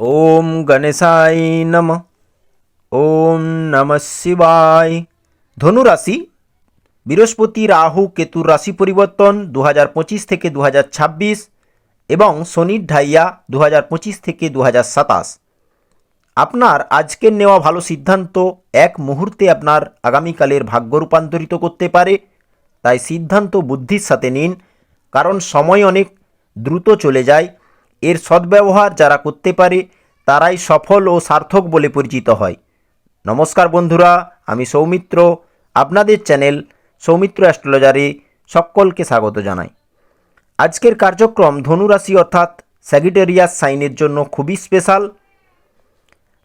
ওম গণেশায় নম। ওম নম শিবায়। ধনুরাশি, বৃহস্পতি, রাহু, কেতুর রাশি পরিবর্তন দু হাজার পঁচিশ থেকে দু হাজার ছাব্বিশ এবং শনির ঢাইয়া দু হাজার পঁচিশ থেকে দু হাজার সাতাশ। আপনার আজকের নেওয়া ভালো সিদ্ধান্ত এক মুহূর্তে আপনার আগামীকালের ভাগ্য রূপান্তরিত করতে পারে। তাই সিদ্ধান্ত বুদ্ধির সাথে নিন, কারণ সময় অনেক দ্রুত চলে যায় এর সদ্ব্যবহার যারা করতে পারে, তারাই সফল ও সার্থক বলে পরিচিত হয়। নমস্কার বন্ধুরা, আমি সৌমিত্র। আপনাদের চ্যানেল সৌমিত্র অ্যাস্ট্রোলজারে সকলকে স্বাগত জানাই। আজকের কার্যক্রম ধনুরাশি অর্থাৎ স্যাগিটেরিয়াস সাইনের জন্য খুবই স্পেশাল।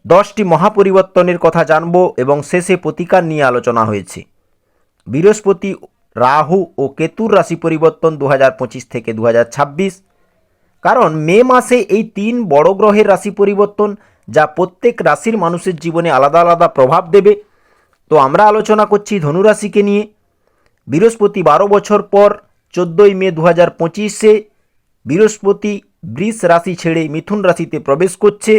দশটি মহাপরিবর্তনের কথা জানব এবং শেষে প্রতিকার নিয়ে আলোচনা হয়েছে। বৃহস্পতি, রাহু ও কেতুর রাশি পরিবর্তন দু হাজার পঁচিশ থেকে দু হাজার ছাব্বিশ। কারণ মে মাসে এই তিন বড় গ্রহের রাশি পরিবর্তন, যা প্রত্যেক রাশির মানুষের জীবনে আলাদা আলাদা প্রভাব দেবে। তো আমরা আলোচনা করছি ধনুরাশিকে নিয়ে। বৃহস্পতি বারো বছর পর, চোদ্দোই মে দু হাজার পঁচিশে বৃহস্পতি বৃষ রাশি ছেড়ে মিথুন রাশিতে প্রবেশ করছে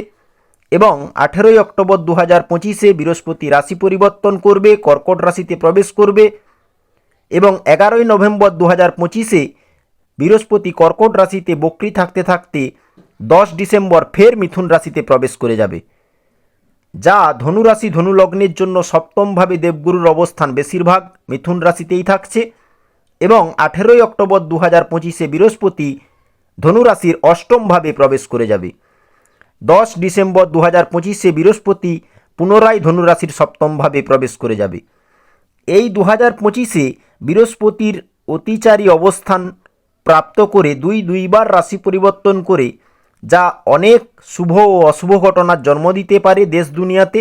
এবং আঠেরোই অক্টোবর দু হাজার পঁচিশে বৃহস্পতি রাশি পরিবর্তন করবে, কর্কট রাশিতে প্রবেশ করবে এবং এগারোই নভেম্বর দু হাজার পঁচিশে বৃহস্পতি কর্কট রাশিতে বক্রি থাকতে থাকতে দশ ডিসেম্বর ফের মিথুন রাশিতে প্রবেশ করে যাবে। যা ধনুরাশি ধনুলগ্নের জন্য সপ্তমভাবে দেবগুরুর অবস্থান বেশিরভাগ মিথুন রাশিতেই থাকছে এবং আঠেরোই অক্টোবর দু হাজার পঁচিশে বৃহস্পতি ধনুরাশির অষ্টমভাবে প্রবেশ করে যাবে। দশ ডিসেম্বর দু হাজার পঁচিশে বৃহস্পতি পুনরায় ধনুরাশির সপ্তমভাবে প্রবেশ করে যাবে। এই দু হাজার পঁচিশে বৃহস্পতির অতিচারী অবস্থান প্রাপ্ত করে দুই দুইবার রাশি পরিবর্তন করে, যা অনেক শুভ ও অশুভ ঘটনার জন্ম দিতে পারে দেশ দুনিয়াতে।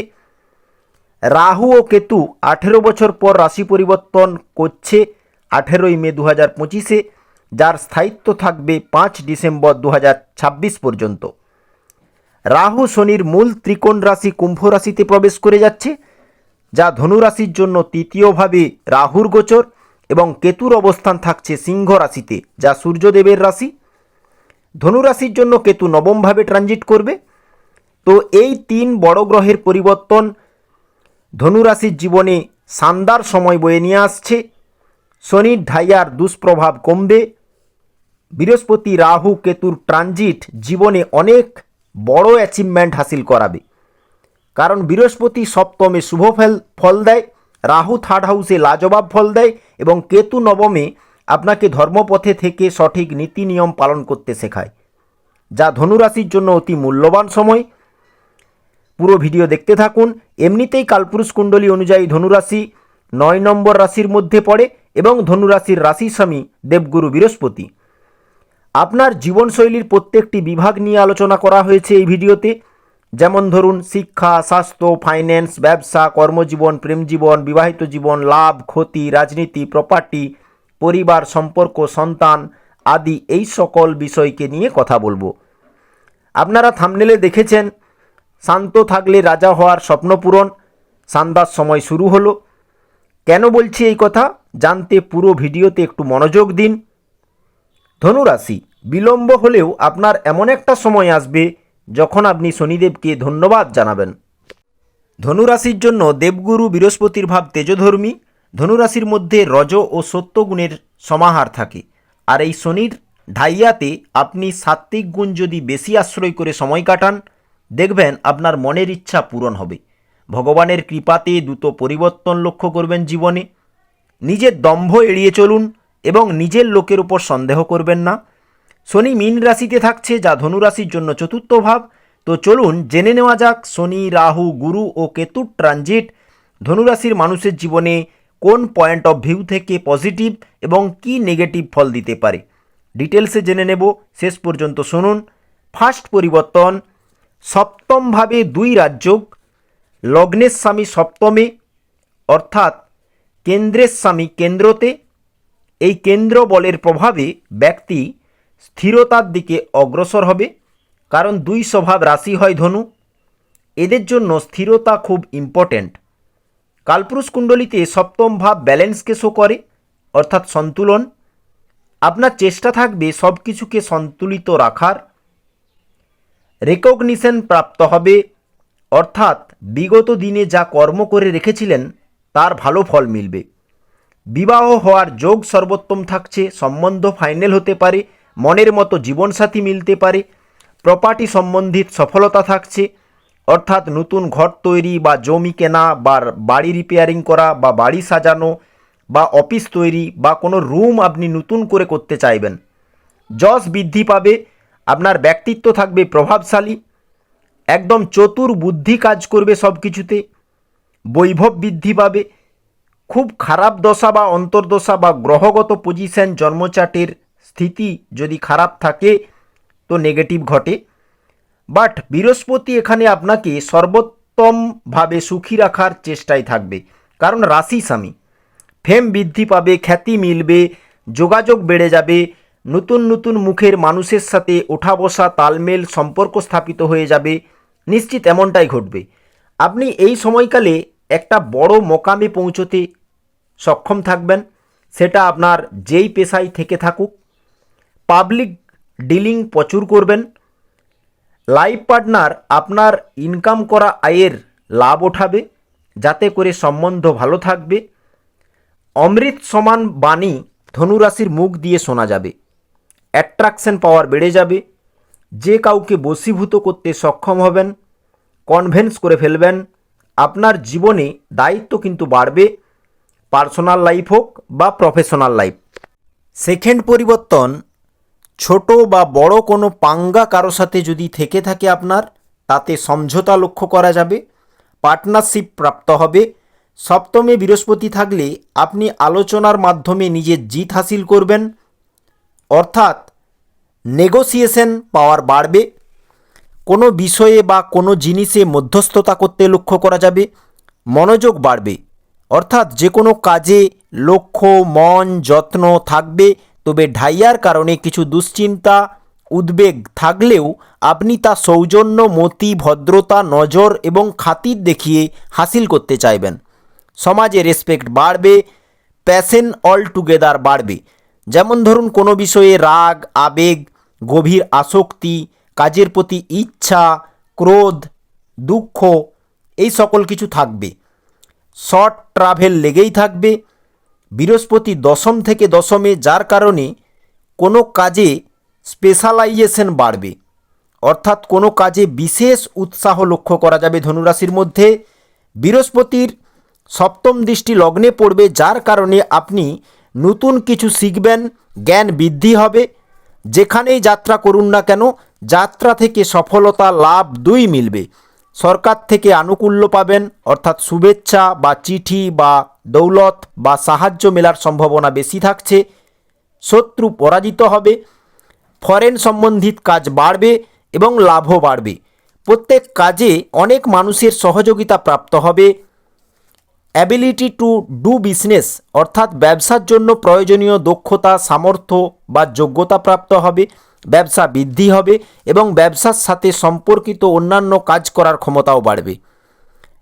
রাহু ও কেতু আঠেরো বছর পর রাশি পরিবর্তন করছে আঠেরোই মে দু হাজার পঁচিশে, যার স্থায়িত্ব থাকবে পাঁচ ডিসেম্বর দু হাজার ছাব্বিশ পর্যন্ত। রাহু শনির মূল ত্রিকোণ রাশি কুম্ভ রাশিতে প্রবেশ করে যাচ্ছে, যা ধনুরাশির জন্য তৃতীয়ভাবে রাহুর গোচর। এবং কেতুর অবস্থান থাকছে সিংহ রাশিতে, যা সূর্যদেবের রাশি। ধনুরাশির জন্য কেতু নবমভাবে ট্রানজিট করবে। তো এই তিন বড় গ্রহের পরিবর্তন ধনুরাশির জীবনে শানদার সময় বয়ে নিয়ে আসছে। শনির ঢাইয়ার দুষ্প্রভাব কমবে। বৃহস্পতি রাহু কেতুর ট্রানজিট জীবনে অনেক বড় অ্যাচিভমেন্ট হাসিল করাবে। কারণ বৃহস্পতি সপ্তমে শুভ ফল দেয়। রাহু থার্ড হাউসে লাজবাব ফল দেয় এবং কেতু নবমে আপনাকে ধর্মপথে থেকে সঠিক নীতি নিয়ম পালন করতে শেখায়, যা ধনুরাশির জন্য অতি মূল্যবান সময়। পুরো ভিডিও দেখতে থাকুন। এমনিতেই কালপুরুষ কুণ্ডলী অনুযায়ী ধনুরাশি নয় নম্বর রাশির মধ্যে পড়ে এবং ধনুরাশির রাশি স্বামী দেবগুরু বৃহস্পতি। আপনার জীবনশৈলীর প্রত্যেকটি বিভাগ নিয়ে আলোচনা করা হয়েছে এই ভিডিওতে। যেমন ধরুন শিক্ষা, স্বাস্থ্য ফাইন্যান্স ব্যবসা, কর্মজীবন, প্রেমজীবন, বিবাহিত জীবন, লাভ, ক্ষতি, রাজনীতি প্রপার্টি পরিবার, সম্পর্ক, সন্তান আদি এই সকল বিষয়কে নিয়ে কথা বলব। আপনারা থামনেলে দেখেছেন, শান্ত থাকলে রাজা হওয়ার স্বপ্ন পূরণ সান্দার সময় শুরু হলো। কেন বলছি এই কথা? জানতে পুরো ভিডিওতে একটু মনোযোগ দিন। ধনুরাশি, বিলম্ব হলেও আপনার এমন একটা সময় আসবে যখন আপনি শনিদেবকে ধন্যবাদ জানাবেন। ধনুরাশির জন্য দেবগুরু বৃহস্পতির ভাব তেজধর্মী। ধনুরাশির মধ্যে রজ ও সত্যগুণের সমাহার থাকে। আর এই শনির ঢাইয়াতে আপনি সাত্ত্বিক গুণ যদি বেশি আশ্রয় করে সময় কাটান, দেখবেন আপনার মনের ইচ্ছা পূরণ হবে। ভগবানের কৃপাতে দ্রুত পরিবর্তন লক্ষ্য করবেন জীবনে। নিজের দম্ভ এড়িয়ে চলুন এবং নিজের লোকের উপর সন্দেহ করবেন না। শনি মীন রাশিতে থাকছে, যা ধনুরাশির জন্য চতুর্থ ভাব। তো চলুন জেনে নেওয়া যাক, শনি, রাহু, গুরু ও কেতুর ট্রানজিট। ধনুরাশির মানুষের জীবনে কোন পয়েন্ট অফ ভিউ থেকে পজিটিভ এবং কি নেগেটিভ ফল দিতে পারে? ডিটেলসে জেনে নেব, শেষ পর্যন্ত শুনুন। ফার্স্ট পরিবর্তন সপ্তমভাবে দুই রাজ্যক লগ্নের স্বামী সপ্তমে, অর্থাৎ কেন্দ্রের স্বামী কেন্দ্রতে। এই কেন্দ্র বলের প্রভাবে ব্যক্তি স্থিরতার দিকে অগ্রসর হবে, কারণ দুই স্বভাব রাশি হয় ধনু। এদের জন্য স্থিরতা খুব ইম্পর্ট্যান্ট কালপুরুষ কুণ্ডলিতে সপ্তম ভাব ব্যালেন্সকে শো করে, অর্থাৎ সন্তুলন। আপনার চেষ্টা থাকবে সব কিছুকে সন্তুলিত রাখার। রেকগনিশন প্রাপ্ত হবে, অর্থাৎ বিগত দিনে যা কর্ম করে রেখেছিলেন, তার ভালো ফল মিলবে। বিবাহ হওয়ার যোগ সর্বোত্তম থাকছে, সম্বন্ধ ফাইনাল হতে পারে মনের মতো জীবনসাথী মিলতে পারে প্রপার্টি সম্বন্ধিত সফলতা থাকছে, অর্থাৎ নতুন ঘর তৈরি বা জমি কেনা বা বাড়ি রিপেয়ারিং করা বা বাড়ি সাজানো বা অফিস তৈরি বা কোনো রুম আপনি নতুন করে করতে চাইবেন। যশ বৃদ্ধি পাবে, আপনার ব্যক্তিত্ব থাকবে প্রভাবশালী, একদম চতুর বুদ্ধি কাজ করবে সব কিছুতে বৈভব বৃদ্ধি পাবে, খুব খারাপ দশা বা অন্তর্দশা বা গ্রহগত পজিশন জন্মচাটের স্থিতি যদি খারাপ থাকে, তো নেগেটিভ ঘটে। বাট বৃহস্পতি এখানে আপনাকে সর্বোত্তমভাবে সুখী রাখার চেষ্টায় থাকবে। কারণ রাশি স্বামী। ফেম বৃদ্ধি পাবে, খ্যাতি মিলবে, যোগাযোগ বেড়ে যাবে, নতুন নতুন মুখের মানুষের সাথে ওঠা বসা, তালমেল সম্পর্ক স্থাপিত হয়ে যাবে। নিশ্চিত এমনটাই ঘটবে। আপনি এই সময়কালে একটা বড় মোকামে পৌঁছতে সক্ষম থাকবেন। সেটা আপনার যেই পেশায় থেকে থাকুক পাবলিক ডিলিং প্রচুর করবেন। লাইফ পার্টনার আপনার ইনকাম করা আয়ের লাভ ওঠাবে, যাতে করে সম্বন্ধ ভালো থাকবে। অমৃত সমান বাণী ধনুরাশির মুখ দিয়ে শোনা যাবে। অ্যাট্রাকশন পাওয়ার বেড়ে যাবে। যে কাউকে বশীভূত করতে সক্ষম হবেন কনভেন্স করে ফেলবেন, আপনার জীবনে দায়িত্ব কিন্তু বাড়বে পার্সোনাল লাইফ হোক বা প্রফেশনাল লাইফ সেকেন্ড পরিবর্তন ছোট বা বড় কোনো পাঙ্গা কারও সাথে যদি থেকে থাকে আপনার, তাতে সমঝোতা লক্ষ্য করা যাবে। পার্টনারশিপ প্রাপ্ত হবে। সপ্তমে বৃহস্পতি থাকলে আপনি আলোচনার মাধ্যমে নিজের জিত হাসিল করবেন। অর্থাৎ নেগোসিয়েশন পাওয়ার বাড়বে। কোনো বিষয়ে বা কোনো জিনিসে মধ্যস্থতা করতে লক্ষ্য করা যাবে। মনোযোগ বাড়বে। অর্থাৎ যে কোনো কাজে লক্ষ্য, মন, যত্ন থাকবে। তবে ঢাইয়ার কারণে কিছু দুশ্চিন্তা, উদ্বেগ থাকলেও আপনি তা সৌজন্য, মতি, ভদ্রতা, নজর এবং খাতির দেখিয়ে হাসিল করতে চাইবেন। সমাজে রেসপেক্ট বাড়বে প্যাশন অল টুগেদার বাড়বে। যেমন ধরুন, কোনো বিষয়ে রাগ, আবেগ, গভীর আসক্তি, কাজের প্রতি ইচ্ছা, ক্রোধ, দুঃখ, এই সকল কিছু থাকবে। শর্ট ট্রাভেল লেগেই থাকবে। বৃহস্পতি দশম থেকে দশমে, যার কারণে কোনো কাজে স্পেশালাইজেশন বাড়বে। অর্থাৎ কোনো কাজে বিশেষ উৎসাহ লক্ষ্য করা যাবে ধনুরাশির মধ্যে। বৃহস্পতির সপ্তম দৃষ্টি লগ্নে পড়বে, যার কারণে আপনি নতুন কিছু শিখবেন, জ্ঞান বৃদ্ধি হবে। যেখানেই যাত্রা করুন না কেন, যাত্রা থেকে সফলতা, লাভ দুই মিলবে। সরকার থেকে আনুকূল্য পাবেন, অর্থাৎ শুভেচ্ছা বা চিঠি বা দৌলত বা সাহায্য মেলার সম্ভাবনা বেশি থাকছে, শত্রু পরাজিত হবে, ফরেন সম্বন্ধিত কাজ বাড়বে এবং লাভও বাড়বে। প্রত্যেক কাজে অনেক মানুষের সহযোগিতা প্রাপ্ত হবে। অ্যাবিলিটি টু ডু বিজনেস অর্থাৎ ব্যবসার জন্য প্রয়োজনীয় দক্ষতা, সামর্থ্য বা যোগ্যতা প্রাপ্ত হবে। ব্যবসা বৃদ্ধি হবে এবং ব্যবসার সাথে সম্পর্কিত অন্যান্য কাজ করার ক্ষমতাও বাড়বে।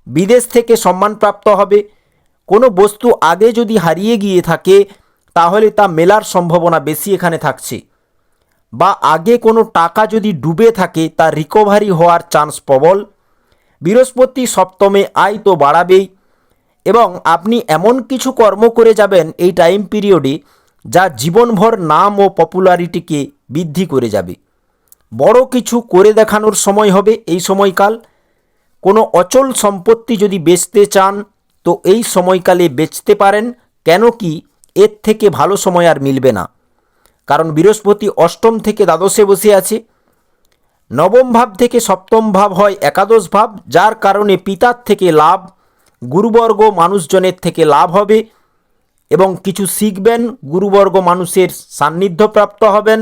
বিদেশ থেকে সম্মান প্রাপ্ত হবে। কোনো বস্তু আগে যদি হারিয়ে গিয়ে থাকে, তাহলে তা মেলার সম্ভাবনা বেশি এখানে থাকছে। বা আগে কোনো টাকা যদি ডুবে থাকে, তা রিকভারি হওয়ার চান্স প্রবল। বৃহস্পতি সপ্তমে আয় তো বাড়াবেই। এবং আপনি এমন কিছু কর্ম করে যাবেন এই টাইম পিরিয়ডে যা জীবনভর নাম ও পপুলারিটিকে বৃদ্ধি করে যাবে। বড় কিছু করে দেখানোর সময় হবে এই সময়কাল। কোনো অচল সম্পত্তি যদি বেচতে চান, তো এই সময়কালে বেচতে পারেন, কেন কি এর থেকে ভালো সময় আর মিলবে না। কারণ বৃহস্পতি অষ্টম থেকে দ্বাদশে বসে আছে। নবম ভাব থেকে সপ্তম ভাব হয় একাদশ ভাব, যার কারণে পিতার থেকে লাভ, গুরুবর্গ মানুষজনের থেকে লাভ হবে। এবং কিছু শিখবেন, গুরুবর্গ মানুষের সান্নিধ্য প্রাপ্ত হবেন।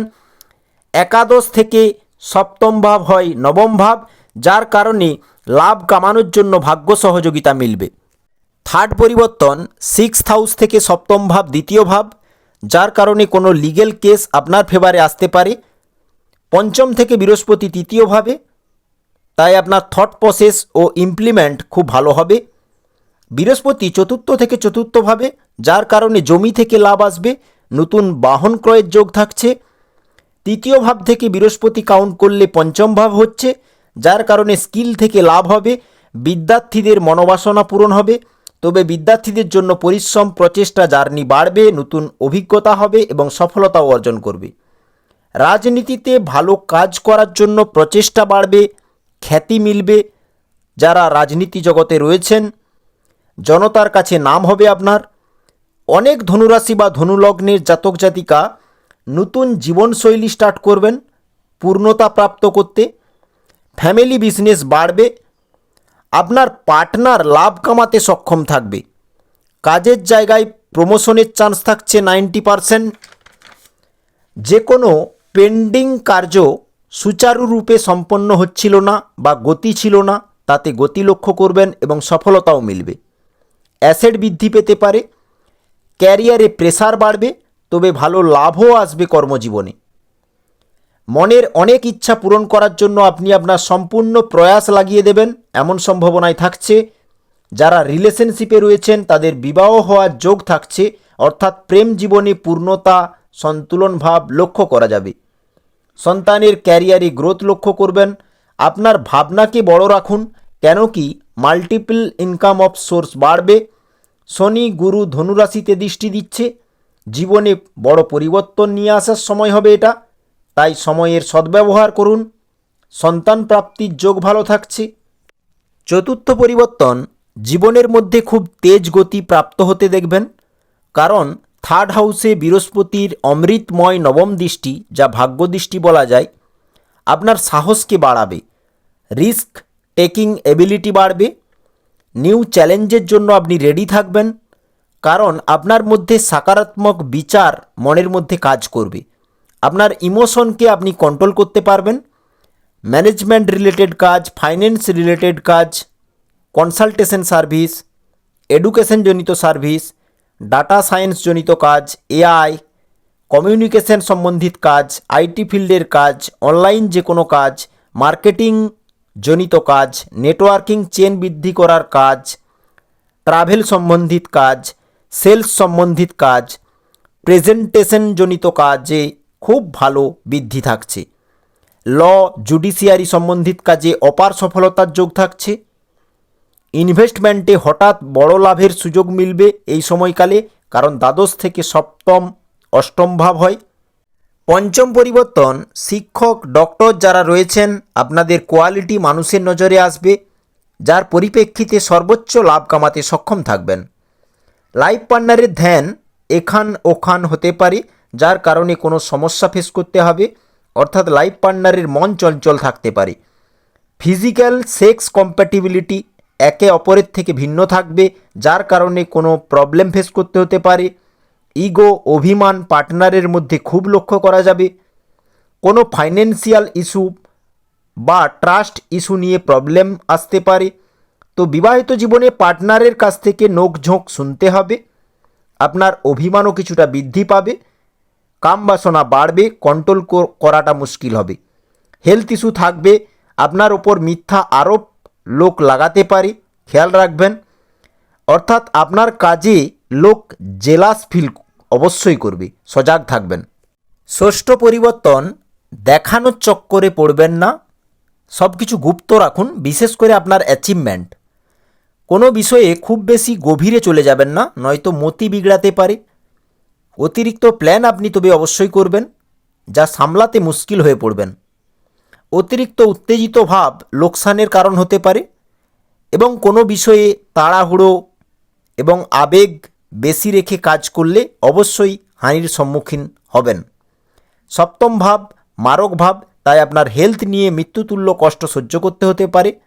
একাদশ থেকে সপ্তম ভাব হয় নবম ভাব, যার কারণে লাভ কামানোর জন্য ভাগ্য সহযোগিতা মিলবে। থার্ড পরিবর্তন সিক্সথ হাউস থেকে সপ্তম ভাব দ্বিতীয় ভাব, যার কারণে কোনো লিগেল কেস আপনার ফেভারে আসতে পারে। পঞ্চম থেকে বৃহস্পতি তৃতীয়ভাবে তাই আপনার থট প্রসেস ও ইমপ্লিমেন্ট খুব ভালো হবে। বৃহস্পতি চতুর্থ থেকে চতুর্থভাবে, যার কারণে জমি থেকে লাভ আসবে, নতুন বাহন ক্রয়ের যোগ থাকছে। তৃতীয় ভাব থেকে বৃহস্পতি কাউন্ট করলে পঞ্চম ভাব হচ্ছে, যার কারণে স্কিল থেকে লাভ হবে, বিদ্যার্থীদের মনোবাসনা পূরণ হবে। তবে বিদ্যার্থীদের জন্য পরিশ্রম, প্রচেষ্টা, জার্নি বাড়বে, নতুন অভিজ্ঞতা হবে এবং সফলতাও অর্জন করবে। রাজনীতিতে ভালো কাজ করার জন্য প্রচেষ্টা বাড়বে, খ্যাতি মিলবে। যারা রাজনীতি জগতে রয়েছেন জনতার কাছে নাম হবে আপনার। অনেক ধনুরাশি বা ধনুলগ্নের জাতক জাতিকা নতুন জীবনশৈলী স্টার্ট করবেন, পূর্ণতা প্রাপ্ত করতে। ফ্যামিলি বিজনেস বাড়বে। আপনার পার্টনার লাভ কামাতে সক্ষম থাকবে। কাজের জায়গায় প্রমোশনের চান্স থাকছে নাইনটি পারসেন্ট যে কোনো পেন্ডিং কার্য সুচারুরূপে সম্পন্ন হচ্ছিল না বা গতি ছিল না, তাতে গতি লক্ষ্য করবেন এবং সফলতাও মিলবে। অ্যাসেট বৃদ্ধি পেতে পারে, ক্যারিয়ারে প্রেসার বাড়বে, তবে ভালো লাভও আসবে কর্মজীবনে। মনের অনেক ইচ্ছা পূরণ করার জন্য আপনি আপনার সম্পূর্ণ প্রয়াস লাগিয়ে দেবেন, এমন সম্ভাবনায় থাকছে। যারা রিলেশনশিপে রয়েছেন, তাদের বিবাহ হওয়ার যোগ থাকছে, অর্থাৎ প্রেম জীবনে পূর্ণতা, সন্তুলন ভাব লক্ষ্য করা যাবে। সন্তানের ক্যারিয়ারে গ্রোথ লক্ষ্য করবেন, আপনার ভাবনাকে বড় রাখুন কেন কি মাল্টিপল ইনকাম অফ সোর্স বাড়বে। শনি গুরু ধনুরাশিতে দৃষ্টি দিচ্ছে। জীবনে বড় পরিবর্তন নিয়ে আসার সময় হবে এটা। তাই সময়ের সদ্ব্যবহার করুন। সন্তান প্রাপ্তির যোগ ভালো থাকছে। চতুর্থ পরিবর্তন, জীবনের মধ্যে খুব তেজ গতি প্রাপ্ত হতে দেখবেন। কারণ থার্ড হাউসে বৃহস্পতির অমৃতময় নবম দৃষ্টি, যা ভাগ্য দৃষ্টি বলা যায়, আপনার সাহসকে বাড়াবে। রিস্ক টেকিং এবিলিটি বাড়বে। নিউ চ্যালেঞ্জের জন্য আপনি রেডি থাকবেন। কারণ আপনার মধ্যে সকারাত্মক বিচার মনের মধ্যে কাজ করবে। আপনার ইমোশনকে আপনি কন্ট্রোল করতে পারবেন। ম্যানেজমেন্ট রিলেটেড কাজ ফাইন্যান্স রিলেটেড কাজ কনসালটেশন সার্ভিস এডুকেশন জনিত সার্ভিস ডাটা সায়েন্স জনিত কাজ এআই কমিউনিকেশন সম্বন্ধিত কাজ আইটি ফিল্ডের কাজ অনলাইন যে কোনো কাজ মার্কেটিং জনিত কাজ নেটওয়ার্কিং চেন বৃদ্ধি করার কাজ ট্রাভেল সম্বন্ধিত কাজ সেলস সম্বন্ধিত কাজ প্রেজেন্টেশন জনিত কাজে খুব ভালো বৃদ্ধি থাকছে। ল জুডিশিয়ারি সম্বন্ধিত কাজে অপার সফলতার যোগ থাকছে। ইনভেস্টমেন্টে হঠাৎ বড় লাভের সুযোগ মিলবে এই সময়কালে, কারণ দ্বাদশ থেকে সপ্তম, অষ্টম ভাব হয়। পঞ্চম পরিবর্তন, শিক্ষক, ডক্টর যারা রয়েছেন, আপনাদের কোয়ালিটি মানুষের নজরে আসবে, যার পরিপ্রেক্ষিতে সর্বোচ্চ লাভ কামাতে সক্ষম থাকবেন। লাইফ পার্টনারের ধ্যান এখান ওখান হতে পারে, যার কারণে কোনো সমস্যা ফেস করতে হবে, অর্থাৎ লাইফ পার্টনারের মন চঞ্চল থাকতে পারে। ফিজিক্যাল সেক্স কম্প্যাটিবিলিটি একে অপরের থেকে ভিন্ন থাকবে, যার কারণে কোনো প্রবলেম ফেস করতে হতে পারে। ইগো অভিমান পার্টনারের মধ্যে খুব লক্ষ্য করা যাবে। কোনো ফাইন্যান্সিয়াল ইস্যু বা ট্রাস্ট ইস্যু নিয়ে প্রবলেম আসতে পারে। তো বিবাহিত জীবনে পার্টনারের কাছ থেকে নোকঝোঁক শুনতে হবে। আপনার অভিমানও কিছুটা বৃদ্ধি পাবে। কাম বাসনা বাড়বে, কন্ট্রোল করাটা মুশকিল হবে। হেলথ ইস্যু থাকবে, আপনার ওপর মিথ্যা আরোপ লোক লাগাতে পারে। খেয়াল রাখবেন। অর্থাৎ আপনার কাজে লোক জেলাস ফিল অবশ্যই করবে, সজাগ থাকবেন। ষষ্ঠ পরিবর্তন দেখানোর চক্করে পড়বেন না। সব কিছু গুপ্ত রাখুন, বিশেষ করে আপনার অ্যাচিভমেন্ট কোনো বিষয়ে খুব বেশি গভীরে চলে যাবেন না, নয়তো মতি বিগড়াতে পারে। অতিরিক্ত প্ল্যান আপনি তবে অবশ্যই করবেন, যা সামলাতে মুশকিল হয়ে পড়বেন। অতিরিক্ত উত্তেজিত ভাব লোকসানের কারণ হতে পারে এবং কোনো বিষয়ে তাড়াহুড়ো এবং আবেগ বেশি রেখে কাজ করলে অবশ্যই হানির সম্মুখীন হবেন। সপ্তম ভাব, মারক ভাব, তাই আপনার হেলথ নিয়ে মৃত্যুতুল্য কষ্ট সহ্য করতে হতে পারে।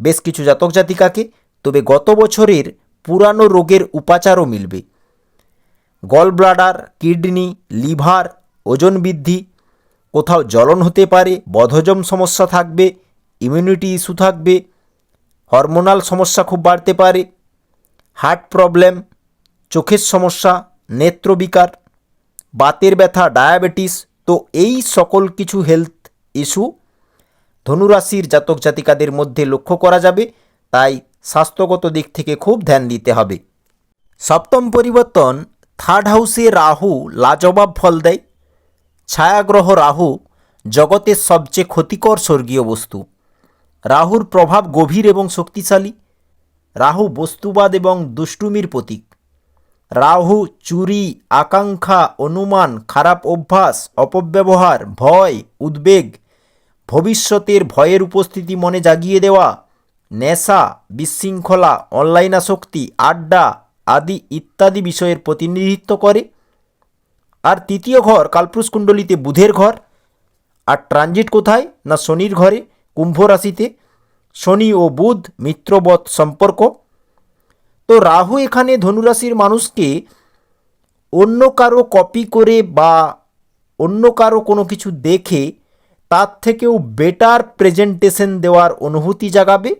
বেশ কিছু জাতক জাতিকাকে, তবে গত বছরের পুরানো রোগের উপাচারও মিলবে। গল ব্লাডার কিডনি লিভার ওজন বৃদ্ধি, কোথাও জ্বলন হতে পারে, বদহজম সমস্যা থাকবে ইমিউনিটি ইস্যু থাকবে হরমোনাল সমস্যা খুব বাড়তে পারে হার্ট প্রবলেম চোখের সমস্যা নেত্রবিকার বাতের ব্যথা, ডায়াবেটিস, তো এই সকল কিছু হেলথ ইস্যু ধনুরাশির জাতক জাতিকাদের মধ্যে লক্ষ্য করা যাবে। তাই স্বাস্থ্যগত দিক থেকে খুব ধ্যান দিতে হবে। সপ্তম পরিবর্তন থার্ড হাউসে রাহু লাজবাব ফল দেয়। ছায়াগ্রহ রাহু জগতের সবচেয়ে ক্ষতিকর স্বর্গীয় বস্তু। রাহুর প্রভাব গভীর এবং শক্তিশালী। রাহু বস্তুবাদ এবং দুষ্টুমির প্রতীক। রাহু, চুরি, আকাঙ্ক্ষা, অনুমান, খারাপ অভ্যাস, অপব্যবহার, ভয়, উদ্বেগ, ভবিষ্যতের ভয়ের উপস্থিতি মনে জাগিয়ে দেওয়া, নেশা, বিশৃঙ্খলা, অনলাইন আসক্তি, আড্ডা আদি ইত্যাদি বিষয়ের প্রতিনিধিত্ব করে। আর তৃতীয় ঘর, কালপুরুষ কুণ্ডলিতে বুধের ঘর। আর ট্রানজিট কোথায়? না শনির ঘরে, কুম্ভ রাশিতে। শনি ও বুধ মিত্রবৎ সম্পর্ক। তো রাহু এখানে ধনুরাশির মানুষকে অন্য কারও কপি করে বা অন্য কারও কোনো কিছু দেখে তার থেকেও বেটার প্রেজেন্টেশন দেওয়ার অনুভূতি জাগাবে।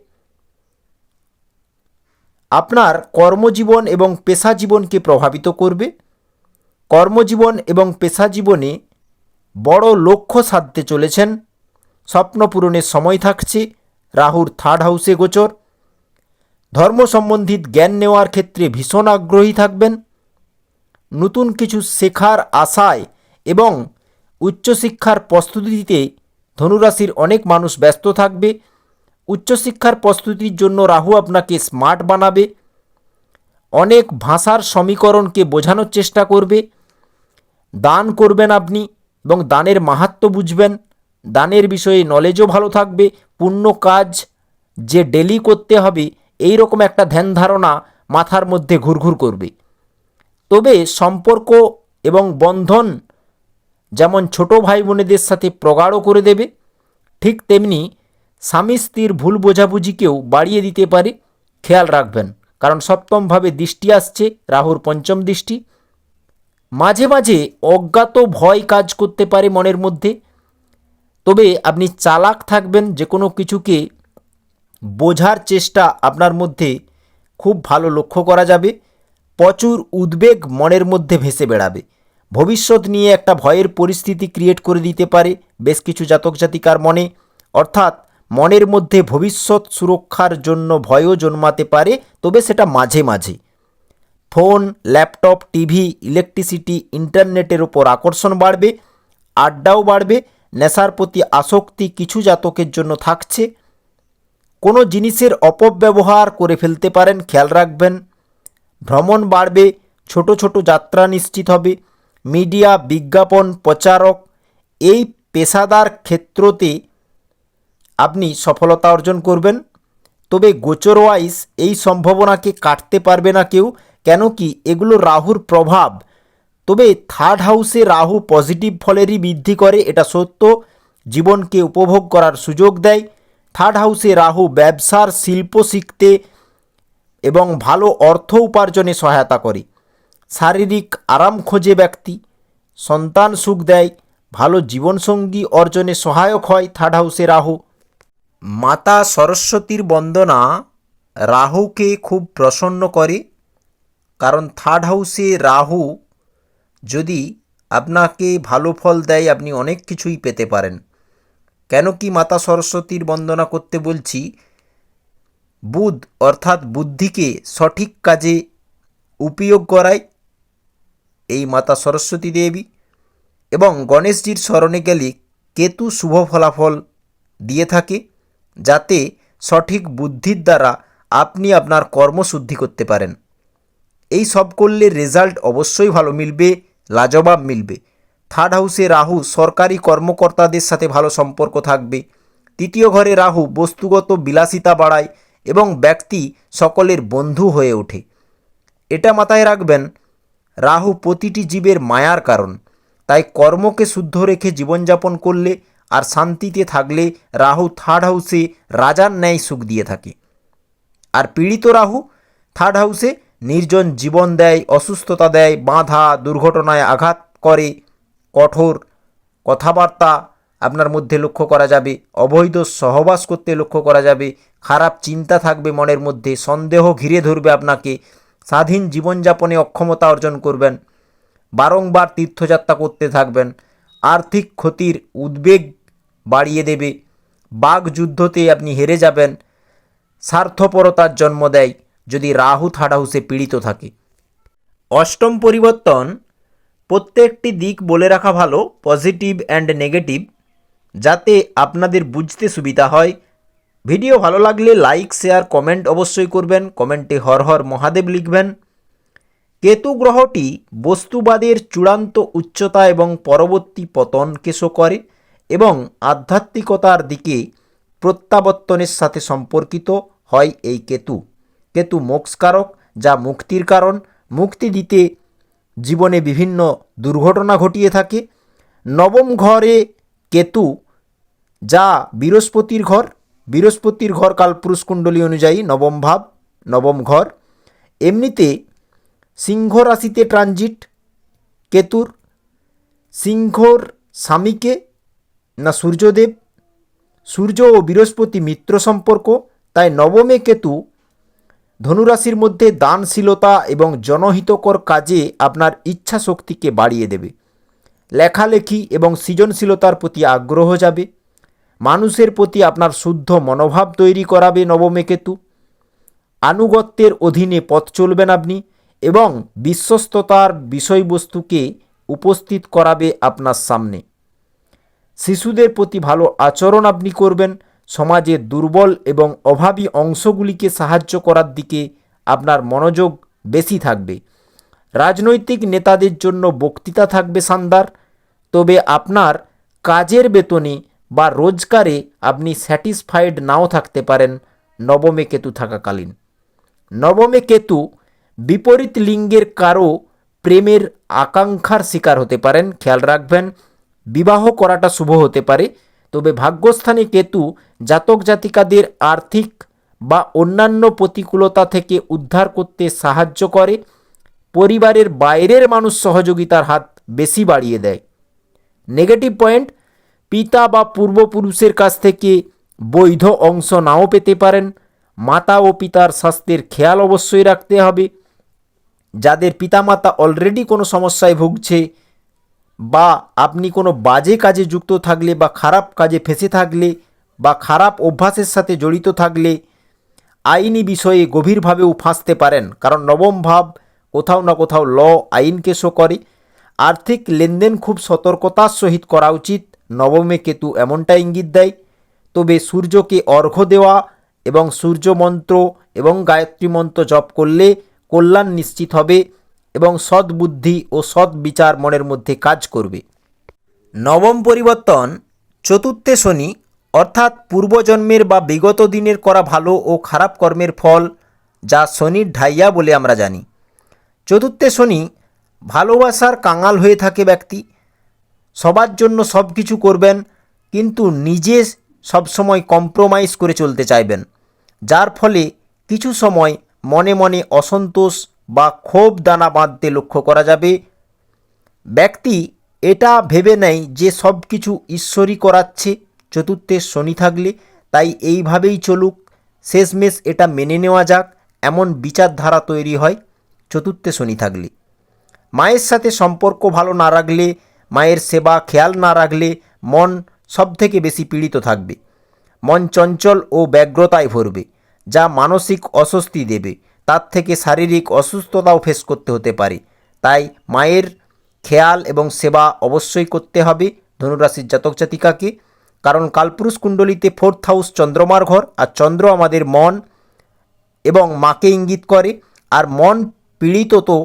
আপনার কর্মজীবন এবং পেশা জীবনকে প্রভাবিত করবে। কর্মজীবন এবং পেশা জীবনে বড় লক্ষ্য সাধতে চলেছেন। স্বপ্ন পূরণের সময় থাকছে। রাহুর থার্ড হাউসে গোচর। ধর্ম সম্বন্ধিত জ্ঞান নেওয়ার ক্ষেত্রে ভীষণ আগ্রহী থাকবেন। নতুন কিছু শেখার আশায় এবং উচ্চশিক্ষার প্রস্তুতিতে ধনুরাশির অনেক মানুষ ব্যস্ত থাকবে। উচ্চশিক্ষার প্রস্তুতির জন্য রাহু আপনাকে স্মার্ট বানাবে। অনেক ভাষার সমীকরণকে বোঝানোর চেষ্টা করবে। দান করবেন আপনি এবং দানের মাহাত্ম বুঝবেন। দানের বিষয়ে নলেজও ভালো থাকবে। পূর্ণ কাজ যে ডেলি করতে হবে এই রকম একটা ধ্যান ধারণা মাথার মধ্যে ঘুরঘুর করবে। তবে সম্পর্ক এবং বন্ধন যেমন ছোট ভাই বোনেদের সাথে প্রগাঢ় করে দেবে, ঠিক তেমনি স্বামী স্ত্রীর ভুল বোঝাবুঝিকেও বাড়িয়ে দিতে পারে, খেয়াল রাখবেন। কারণ সপ্তমভাবে দৃষ্টি আসছে, রাহুর পঞ্চম দৃষ্টি। মাঝে মাঝে অজ্ঞাত ভয় কাজ করতে পারে মনের মধ্যে। তবে আপনি চালাক থাকবেন যে কোনো কিছুকে বোঝার চেষ্টা আপনার মধ্যে খুব ভালো লক্ষ্য করা যাবে। প্রচুর উদ্বেগ মনের মধ্যে ভেসে বেড়াবে। ভবিষ্যৎ নিয়ে একটা ভয়ের পরিস্থিতি ক্রিয়েট করে দিতে পারে বেশ কিছু জাতক জাতিকার মনে। অর্থাৎ মনের মধ্যে ভবিষ্যৎ সুরক্ষার জন্য ভয়ও জন্মাতে পারে, তবে সেটা মাঝে মাঝে। ফোন, ল্যাপটপ, টিভি, ইলেকট্রিসিটি, ইন্টারনেটের ওপর আকর্ষণ বাড়বে, আড্ডাও বাড়বে, নেশার প্রতি আসক্তি কিছু জাতকের জন্য থাকছে। কোনো জিনিসের অপব্যবহার করে ফেলতে পারেন, খেয়াল রাখবেন। ভ্রমণ বাড়বে, ছোট ছোট যাত্রা নিশ্চিত হবে। মিডিয়া, বিজ্ঞাপন, প্রচারক, এই পেশাদার ক্ষেত্রতে আপনি সফলতা অর্জন করবেন। তবে গোচর ওয়াইজ এই সম্ভাবনাকে কাটতে পারবে না কেউ, কেন কি এগুলো রাহুর প্রভাব। তবে থার্ড হাউসে রাহু পজিটিভ ফলেরই বৃদ্ধি করে, এটা সত্য। জীবনকে উপভোগ করার সুযোগ দেয়। থার্ড হাউসে রাহু ব্যবসার শিল্প শিখতে এবং ভালো অর্থ উপার্জনে সহায়তা করে। শারীরিক আরাম খোঁজে ব্যক্তি, সন্তান সুখ দেয়, ভালো জীবনসঙ্গী অর্জনে সহায়ক হয় থার্ড হাউসে রাহু। মাতা সরস্বতীর বন্দনা রাহুকে খুব প্রসন্ন করে, কারণ থার্ড হাউসে রাহু যদি আপনাকে ভালো ফল দেয়, আপনি অনেক কিছুই পেতে পারেন। কেন কি মাতা সরস্বতীর বন্দনা করতে বলছি? বুধ অর্থাৎ বুদ্ধিকে সঠিক কাজে উপয়োগ করায় এই মাতা সরস্বতী দেবী এবং গণেশজির স্মরণে গেলে কেতু শুভ ফলাফল দিয়ে থাকে, যাতে সঠিক বুদ্ধির দ্বারা আপনি আপনার কর্মশুদ্ধি করতে পারেন। এই সব করলে রেজাল্ট অবশ্যই ভালো মিলবে, লাজবাব মিলবে। থার্ড হাউসে রাহু সরকারি কর্মকর্তাদের সাথে ভালো সম্পর্ক থাকবে। তৃতীয় ঘরে রাহু বস্তুগত বিলাসিতা বাড়ায় এবং ব্যক্তি সকলের বন্ধু হয়ে ওঠে। এটা মাথায় রাখবেন, রাহু প্রতিটি জীবের মায়ার কারণ। তাই কর্মকে শুদ্ধ রেখে জীবনযাপন করলে আর শান্তিতে থাকলে রাহু থার্ড হাউসে রাজার ন্যায় সুখ দিয়ে থাকে। আর পীড়িত রাহু থার্ড হাউসে নির্জন জীবন দেয়, অসুস্থতা দেয়, বাধা দুর্ঘটনায় আঘাত করে কঠোর কথাবার্তা আপনার মধ্যে লক্ষ্য করা যাবে, অবৈধ সহবাস করতে লক্ষ্য করা যাবে, খারাপ চিন্তা থাকবে মনের মধ্যে, সন্দেহ ঘিরে ধরবে আপনাকে, স্বাধীন জীবনযাপনে অক্ষমতা অর্জন করবেন, বারংবার তীর্থযাত্রা করতে থাকবেন, আর্থিক ক্ষতির উদ্বেগ বাড়িয়ে দেবে, বাঘ যুদ্ধতে আপনি হেরে যাবেন, স্বার্থপরতার জন্ম দেয় যদি রাহু থার্ড হাউসে পীড়িত থাকে। অষ্টম পরিবর্তন প্রত্যেকটি দিক বলে রাখা ভালো, পজিটিভ অ্যান্ড নেগেটিভ যাতে আপনাদের বুঝতে সুবিধা হয়। ভিডিও ভালো লাগলে লাইক শেয়ার কমেন্ট অবশ্যই করবেন। কমেন্টে হর হর মহাদেব লিখবেন। কেতু গ্রহটি বস্তুবাদের চূড়ান্ত উচ্চতা এবং পরবর্তী পতনকে শো করে এবং আধ্যাত্মিকতার দিকে প্রত্যাবর্তনের সাথে সম্পর্কিত হয় এই কেতু। কেতু মোক্ষকারক, যা মুক্তির কারণ। মুক্তি দিতে জীবনে বিভিন্ন দুর্ঘটনা ঘটিয়ে থাকে। নবম ঘরে কেতু, যা বৃহস্পতির ঘর। বৃহস্পতির ঘর কালপুরুষ কুণ্ডলী অনুযায়ী নবম ভাব, নবম ঘর। এমনিতে সিংহ রাশিতে ট্রানজিট, কেতুর। সিংহর স্বামীকে না সূর্যদেব। সূর্য ও বৃহস্পতি মিত্র সম্পর্ক, তাই নবমে কেতু ধনুরাশির মধ্যে দানশীলতা এবং জনহিতকর কাজে আপনার ইচ্ছা শক্তিকে বাড়িয়ে দেবে। লেখালেখি এবং সৃজনশীলতার প্রতি আগ্রহ যাবে। মানুষের প্রতি আপনার শুদ্ধ মনোভাব তৈরি করাবে নবমে কেতু আনুগত্যের অধীনে পথ চলবেন আপনি এবং বিশ্বস্ততার বিষয়বস্তুকে উপস্থিত করাবে আপনার সামনে। শিশুদের প্রতি ভালো আচরণ আপনি করবেন সমাজের দুর্বল এবং অভাবী অংশগুলিকে সাহায্য করার দিকে আপনার মনোযোগ বেশি থাকবে। রাজনৈতিক নেতাদের জন্য বক্তৃতা থাকবে শানদার, তবে আপনার কাজের বেতনে বা রোজগারে আপনি স্যাটিসফাইড নাও থাকতে পারেন নবমে কেতু থাকাকালীন। নবমে কেতু বিপরীত লিঙ্গের কারও প্রেমের আকাঙ্ক্ষার শিকার হতে পারেন, খেয়াল রাখবেন। বিবাহ করাটা শুভ হতে পারে তবে ভাগ্যস্থানে কেতু জাতক জাতিকাদের আর্থিক বা অন্যান্য প্রতিকূলতা থেকে উদ্ধার করতে সাহায্য করে, পরিবারের বাইরের মানুষ সহযোগিতার হাত বেশি বাড়িয়ে দেয়। নেগেটিভ পয়েন্ট, পিতা বা পূর্বপুরুষের কাছ থেকে বৈধ অংশ নাও পেতে পারেন। মাতা ও পিতার স্বাস্থ্যের খেয়াল অবশ্যই রাখতে হবে। যাদের পিতামাতা অলরেডি কোনো সমস্যায় ভুগছে বা আপনি কোনো বাজে কাজে যুক্ত থাকলে বা খারাপ কাজে ফেঁসে থাকলে বা খারাপ অভ্যাসের সাথে জড়িত থাকলে আইনি বিষয়ে গভীরভাবেও ফাঁসতে পারেন। কারণ নবম ভাব কোথাও না কোথাও ল, আইনকে শো করে। আর্থিক লেনদেন খুব সতর্কতার সহিত করা উচিত। নবমে কেতু এমনটা ইঙ্গিত দেয়, তবে সূর্যকে অর্ঘ্য দেওয়া এবং সূর্য মন্ত্র এবং গায়ত্রী মন্ত্র জপ করলে কল্যাণ নিশ্চিত হবে। এবং সদ্বুদ্ধি ও সৎ বিচার মনের মধ্যে কাজ করবে। নবম পরিবর্তন, চতুর্থে শনি, অর্থাৎ পূর্বজন্মের বা বিগত দিনের করা ভালো ও খারাপ কর্মের ফল, যা শনির ঢাইয়া বলে আমরা জানি। চতুর্থে শনি, ভালোবাসার কাঙাল হয়ে থাকে ব্যক্তি। সবার জন্য সব কিছু করবেন, কিন্তু নিজে সবসময় কম্প্রোমাইজ করে চলতে চাইবেন, যার ফলে কিছু সময় মনে মনে অসন্তোষ বা ক্ষোভ দানা বাঁধতে লক্ষ্য করা যাবে। ব্যক্তি এটা ভেবে নেয় যে সব কিছু ঈশ্বরই করাচ্ছে চতুর্থের শনি থাকলে। তাই এইভাবেই চলুক। শেষমেশ এটা মেনে নেওয়া যাক, এমন বিচারধারা তৈরি হয়, চতুর্থে শনি থাকলে। মায়ের সাথে সম্পর্ক ভালো না রাখলে, মায়ের সেবা খেয়াল না রাখলে মন সব থেকে বেশি পীড়িত থাকবে। মন চঞ্চল ও ব্যগ্রতায় ভরবে, যা মানসিক অস্বস্তি দেবে। তার থেকে শারীরিক অসুস্থতাও ফেস করতে হতে পারে। তাই মায়ের খেয়াল এবং সেবা অবশ্যই করতে হবে ধনুরাশির জাতক জাতিকাকে। কারণ কালপুরুষ কুণ্ডলিতে ফোর্থ হাউস চন্দ্রমার ঘর আর চন্দ্র আমাদের মন এবং মাকে ইঙ্গিত করে। আর মন পীড়িত তো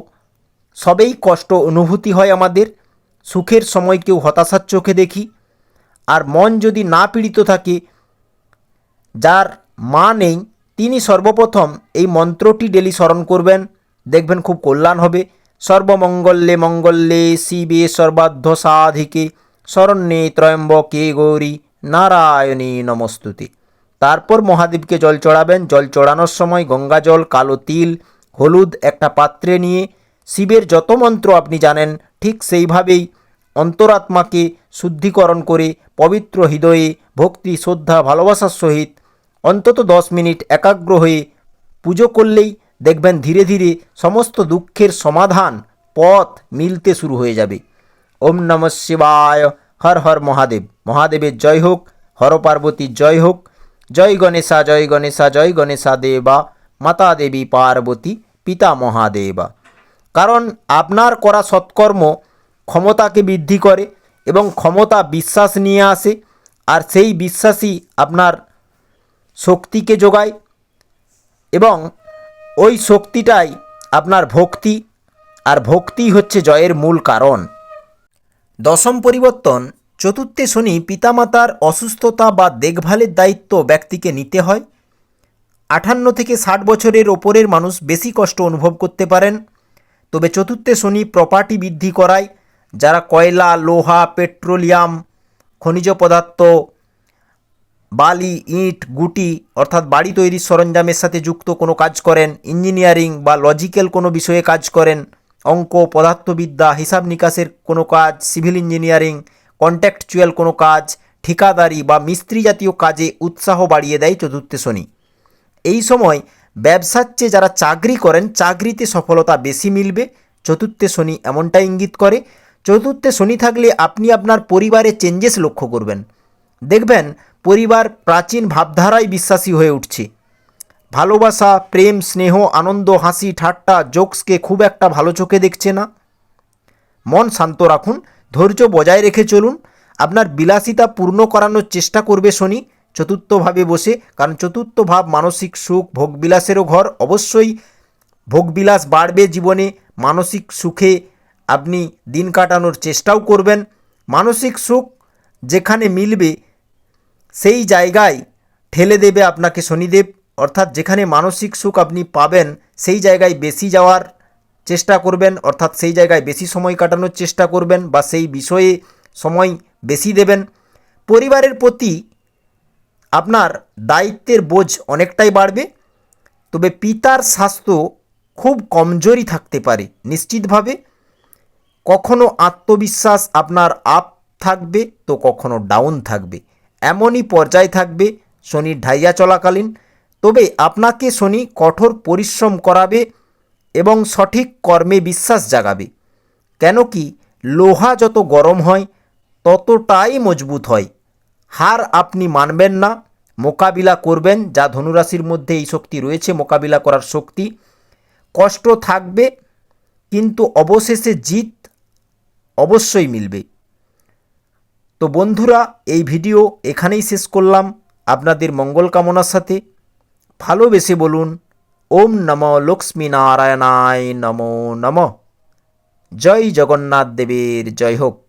সবেই কষ্ট অনুভূতি হয় আমাদের। সুখের সময়কেও হতাশার চোখে দেখি। আর মন যদি না পীড়িত থাকে, যার মা নেই তিনি সর্বপ্রথম এই মন্ত্রটি ডেলি স্মরণ করবেন। দেখবেন খুব কল্যাণ হবে। সর্বমঙ্গল্যে মঙ্গল্যে শিবে সর্বাধ্য সাধিকে শরণ্যে ত্রয়ম্বকে গৌরী নারায়ণী নমস্তুতে। তারপর মহাদেবকে জল চড়াবেন। জল চড়ানোর সময় গঙ্গা জল, কালো তিল, হলুদ একটা পাত্রে নিয়ে শিবের যত মন্ত্র আপনি জানেন, ঠিক সেইভাবেই অন্তরাত্মাকে শুদ্ধিকরণ করে পবিত্র হৃদয়ে ভক্তি, শ্রদ্ধা, ভালোবাসার সহিত অন্তত দশ মিনিট একাগ্র হয়ে পুজো করলেই দেখবেন ধীরে ধীরে সমস্ত দুঃখের সমাধান পথ মিলতে শুরু হয়ে যাবে। ওম নম শিবায়। হর হর মহাদেব। মহাদেবের জয় হোক। হর পার্বতীর জয় হোক। জয় গণেশা জয় গণেশা জয় গণেশা দেবা। মাতা দেবী পার্বতী, পিতা মহাদেবা। কারণ আপনার করা সৎকর্ম ক্ষমতাকে বৃদ্ধি করে এবং ক্ষমতা বিশ্বাস নিয়ে আসে। আর সেই বিশ্বাসই আপনার শক্তিকে যোগায় এবং ওই শক্তিটাই আপনার ভক্তি, আর ভক্তি হচ্ছে জয়ের মূল কারণ। দশম পরিবর্তন, চতুর্থে শনি পিতামাতার অসুস্থতা বা দেখভালের দায়িত্ব ব্যক্তিকে নিতে হয়। আটান্ন থেকে ষাট বছরের ওপরের মানুষ বেশি কষ্ট অনুভব করতে পারেন। তবে চতুর্থে শনি প্রপার্টি বৃদ্ধি করায়, যারা কয়লা, লোহা পেট্রোলিয়াম খনিজ পদার্থ বালি, ইট, গুটি, অর্থাৎ বাড়ি তৈরির সরঞ্জামের সাথে যুক্ত কোনো কাজ করেন, ইঞ্জিনিয়ারিং বা লজিক্যাল কোনো বিষয়ে কাজ করেন, অঙ্ক, পদার্থবিদ্যা, হিসাব নিকাশের কোনো কাজ, সিভিল ইঞ্জিনিয়ারিং কন্ট্যাকচুয়াল কোনো কাজ, ঠিকাদারি বা মিস্ত্রি জাতীয় কাজে উৎসাহ বাড়িয়ে দেয় চতুর্থে শনি এই সময় ব্যবসার চেয়ে যারা চাকরি করেন, চাকরিতে সফলতা বেশি মিলবে, চতুর্থে শনি এমনটা ইঙ্গিত করে। চতুর্থে শনি থাকলে আপনি আপনার পরিবারে চেঞ্জেস লক্ষ্য করবেন। দেখবেন পরিবার প্রাচীন ভাবধারায় বিশ্বাসী হয়ে উঠছে। ভালোবাসা, প্রেম, স্নেহ, আনন্দ, হাসি, ঠাট্টা, জোকসকে খুব একটা ভালো চোখে দেখছে না। মন শান্ত রাখুন, ধৈর্য বজায় রেখে চলুন। আপনার বিলাসিতা পূর্ণ করানোর চেষ্টা করবে শনি। চতুর্থভাবে বসে, কারণ চতুর্থ ভাব মানসিক সুখ, ভোগবিলাসেরও ঘর। অবশ্যই ভোগবিলাস বাড়বে জীবনে, মানসিক সুখে আপনি দিন কাটানোর চেষ্টাও করবেন। মানসিক সুখ যেখানে মিলবে সেই জায়গায় ঠেলে দেবে আপনাকে শনিদেব। অর্থাৎ যেখানে মানসিক সুখ আপনি পাবেন, সেই জায়গায় বেশি যাওয়ার চেষ্টা করবেন। অর্থাৎ সেই জায়গায় বেশি সময় কাটানোর চেষ্টা করবেন বা সেই বিষয়ে সময় বেশি দেবেন। পরিবারের প্রতি আপনার দায়িত্বের বোঝ অনেকটাই বাড়বে। তবে পিতার স্বাস্থ্য খুব কমজোরি থাকতে পারে, নিশ্চিতভাবে। কখনো আত্মবিশ্বাস আপনার আপ থাকবে, তো কখনো ডাউন থাকবে। এমনই পর্যায় থাকবে শনির ঢাইয়া চলাকালীন। তবে আপনাকে শনি কঠোর পরিশ্রম করাবে এবং সঠিক কর্মে বিশ্বাস জাগাবে। কেন কি লোহা যত গরম হয়, ততটাই মজবুত হয়। হার আপনি মানবেন না। মোকাবিলা করবেন, যা ধনুরাশির মধ্যে এই শক্তি রয়েছে, মোকাবিলা করার শক্তি। কষ্ট থাকবে, কিন্তু অবশেষে জিত অবশ্যই মিলবে। তো বন্ধুরা, এই ভিডিও এখানেই শেষ করলাম। আপনাদের মঙ্গল কামনার সাথে ভালোবেসে বলুন, ওম নম লক্ষ্মী নারায়ণায় নমো নম। জয় জগন্নাথ দেবের, জয় হোক।